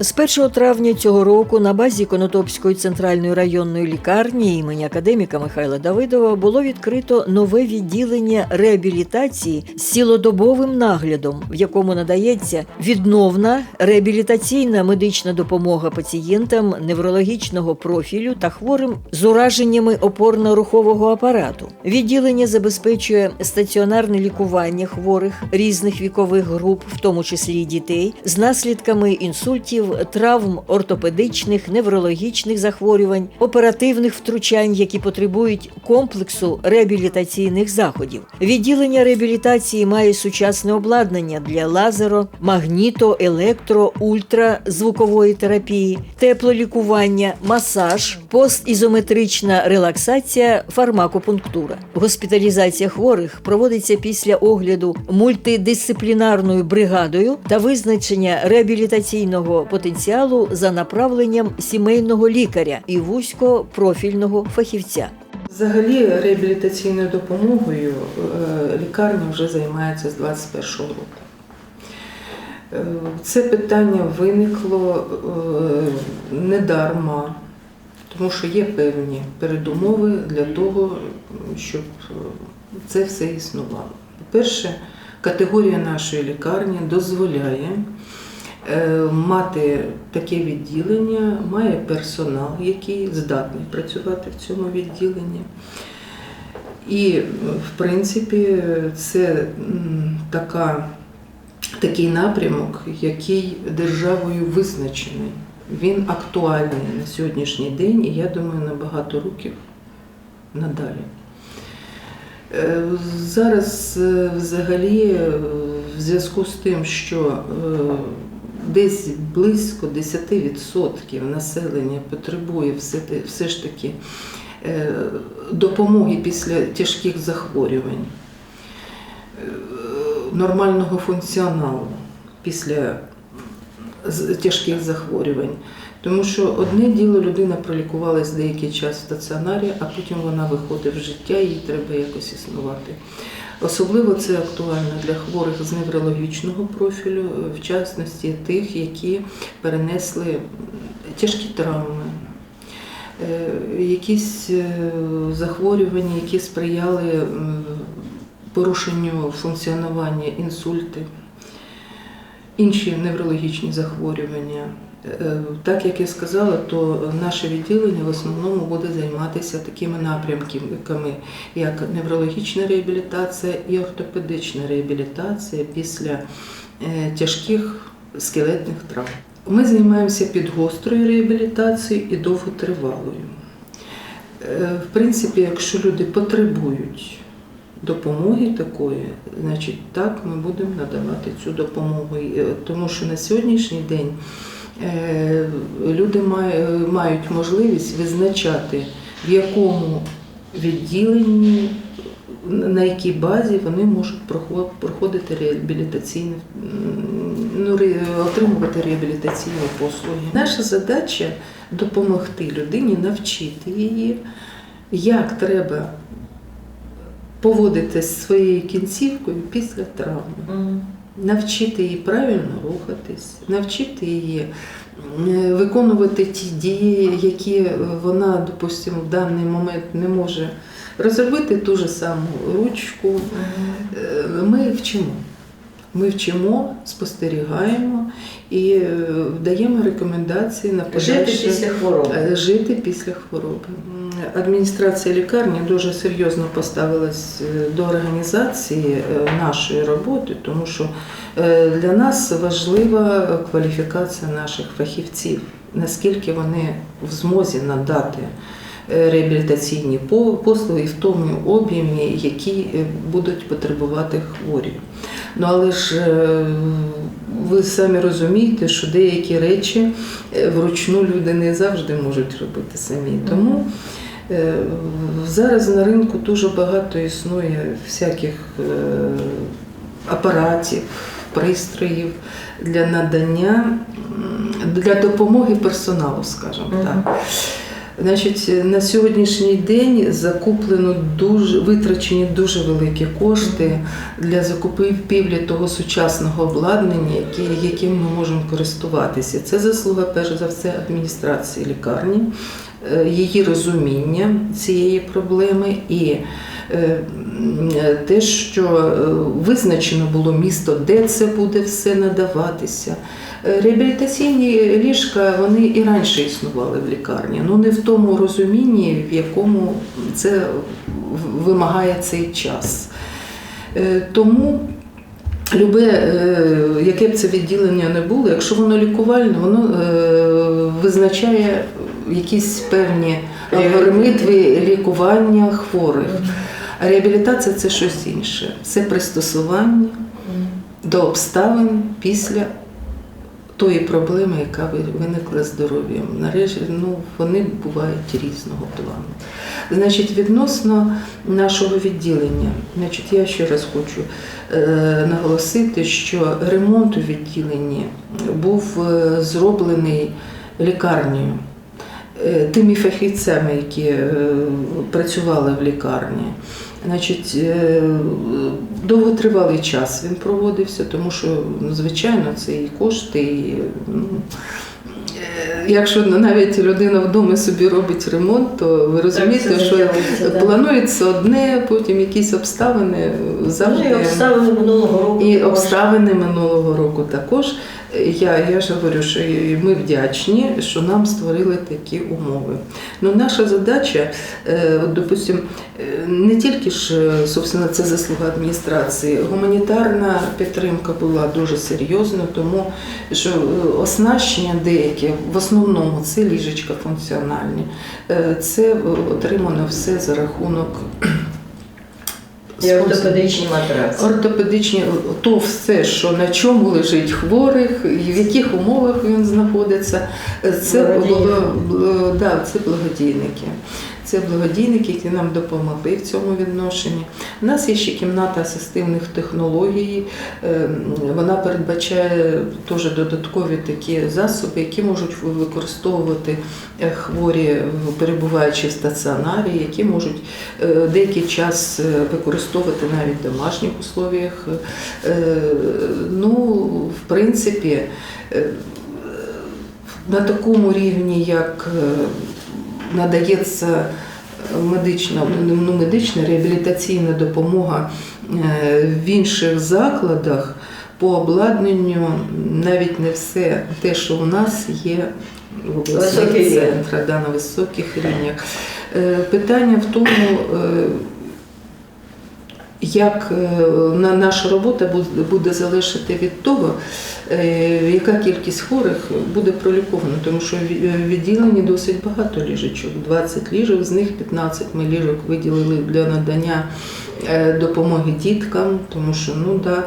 З 1 травня цього року на базі Конотопської центральної районної лікарні імені академіка Михайла Давидова було відкрито нове відділення реабілітації з цілодобовим наглядом, в якому надається відновна реабілітаційна медична допомога пацієнтам неврологічного профілю та хворим з ураженнями опорно-рухового апарату. Відділення забезпечує стаціонарне лікування хворих різних вікових груп, в тому числі й дітей, з наслідками інсультів, травм ортопедичних, неврологічних захворювань, оперативних втручань, які потребують комплексу реабілітаційних заходів. Відділення реабілітації має сучасне обладнання для лазеро, магніто, електро, ультразвукової терапії, теплолікування, масаж, постізометрична релаксація, фармакопунктура. Госпіталізація хворих проводиться після огляду мультидисциплінарною бригадою та визначення реабілітаційного потенціалу за направленням сімейного лікаря і вузькопрофільного фахівця. Взагалі реабілітаційною допомогою е, лікарня вже займається з 21 року. Е, Це питання виникло е, недарма, тому що є певні передумови для того, щоб це все існувало. По-перше, категорія нашої лікарні дозволяє мати таке відділення, має персонал, який здатний працювати в цьому відділенні. І, е, в принципі, це така, такий напрямок, який державою визначений. Він актуальний на сьогоднішній день, і я думаю, на багато років надалі. Е, Зараз е, взагалі е, в зв'язку з тим, що е, десь близько 10% населення потребує все, все ж таки е, допомоги після тяжких захворювань, е, нормального функціоналу після тяжких захворювань. Тому що одне діло людина пролікувалась деякий час в стаціонарі, а потім вона виходить в життя, їй треба якось існувати. Особливо це актуально для хворих з неврологічного профілю, в частності тих, які перенесли тяжкі травми, е, якісь е, захворювання, які сприяли порушенню функціонування інсульти, інші неврологічні захворювання. Е, Так як я сказала, то наше відділення в основному буде займатися такими напрямками, як неврологічна реабілітація і ортопедична реабілітація після е, тяжких скелетних травм. Ми займаємося підгострою реабілітацією і довготривалою. Е, В принципі, якщо люди потребують допомоги такої, значить так ми будемо надавати цю допомогу. Тому що на сьогоднішній день люди мають можливість визначати, в якому відділенні, на якій базі вони можуть проходити реабілітаційне, ну, отримувати реабілітаційні послуги. Наша задача допомогти людині, навчити її, як треба поводитися зі своєю кінцівкою після травми навчити її правильно рухатись, навчити її е, виконувати ті дії, які вона, допустимо, в даний момент не може розробити ту ж саму ручку. Е, Ми вчимо. Ми вчимо, спостерігаємо і е, даємо рекомендації на подальше хвороби. Е, жити після хвороби. Адміністрація лікарні дуже серйозно поставилась е, до організації нашої роботи, тому що для нас важлива кваліфікація наших фахівців, наскільки вони в змозі надати реабілітаційні послуги в тому об'ємі, які будуть потребувати хворі. Ну але ж е, ви самі розумієте, що деякі речі е, вручну люди не завжди можуть робити самі. Тому е, зараз на ринку дуже багато існує всяких апаратів, пристроїв для надання, для допомоги персоналу, скажімо так. Значить, на сьогоднішній день закуплено дуже витрачені дуже великі кошти для закупівлі того сучасного обладнання, які- яким ми можемо користуватися. Це заслуга перш за все адміністрації лікарні, е, її розуміння цієї проблеми і те, що е, визначено було місто, де це буде все надаватися. Е, Реабілітаційні ліжка вони і раніше існували в лікарні, ну не в тому розумінні, в якому це вимагає цей час. Е, Тому любе, е, яке б це відділення не було, якщо воно лікувальне, воно е, визначає якісь певні алгоритми лікування хворих. А реабілітація це щось інше. Це пристосування до обставин після тої проблеми, яка виникла з здоров'ям. Нарешті ну, вони бувають різного плану. Значить, відносно нашого відділення, значить, я ще раз хочу е, наголосити, що ремонт у відділенні був е, зроблений лікарнею. Е, Тими фахівцями, які е, працювали в лікарні, Значить, е, довготривалий час він проводився, тому що, ну, звичайно, це і кошти, і ну, якщо навіть людина вдома собі робить ремонт, то ви розумієте, це що да. планується одне, потім якісь обставини завжди. і обставини минулого року. І також. обставини минулого року також. Я, я ж говорю, що ми вдячні, що нам створили такі умови. Ну, наша задача, е, от, допустим, е, не тільки ж е, собственно, це заслуга адміністрації, гуманітарна підтримка була дуже серйозна, тому що оснащення деяке, в основному це ліжечка функціональні. Це отримано все за рахунок. І ортопедичні матраци. Ортопедичні, то все, що на чому лежить хворих, і в яких умовах він знаходиться, це Благодійні було бл- да, це благодійники. Це благодійники, які нам допомогли в цьому відношенні. У нас є ще кімната асистивних технологій. Е, Вона передбачає теж додаткові такі засоби, які можуть використовувати е, хворі, перебуваючи в стаціонарі, які можуть е, деякий час використовувати навіть в домашніх условіях. Ну, в принципі, на такому рівні, як надається медична, ну, медична реабілітаційна допомога е, в інших закладах по обладнанню навіть не все те, що у нас є в обласних центрах, да, на високих рівнях. Е, Питання в тому, е, як е, на- наша робота буде- залежати від того, е, яка кількість хворих буде пролікована, тому що в в відділенні досить багато ліжечок, 20 ліжок, з них 15 ми ліжок виділили для надання е, допомоги діткам, тому що ну да,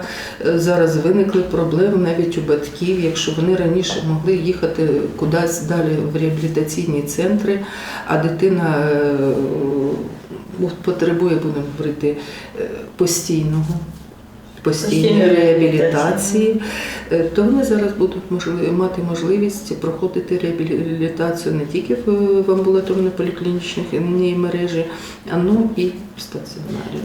е, зараз виникли проблеми навіть у батьків, якщо вони раніше могли їхати кудись далі в реабілітаційні центри, а дитина е, потребує, будемо говорити, е, постійного. Постійної реабілітації, Е, то вони зараз будуть можливі, мати можливість проходити реабілітацію не тільки в, в амбулаторно-поліклінічній мережі, а ну і в стаціонарі.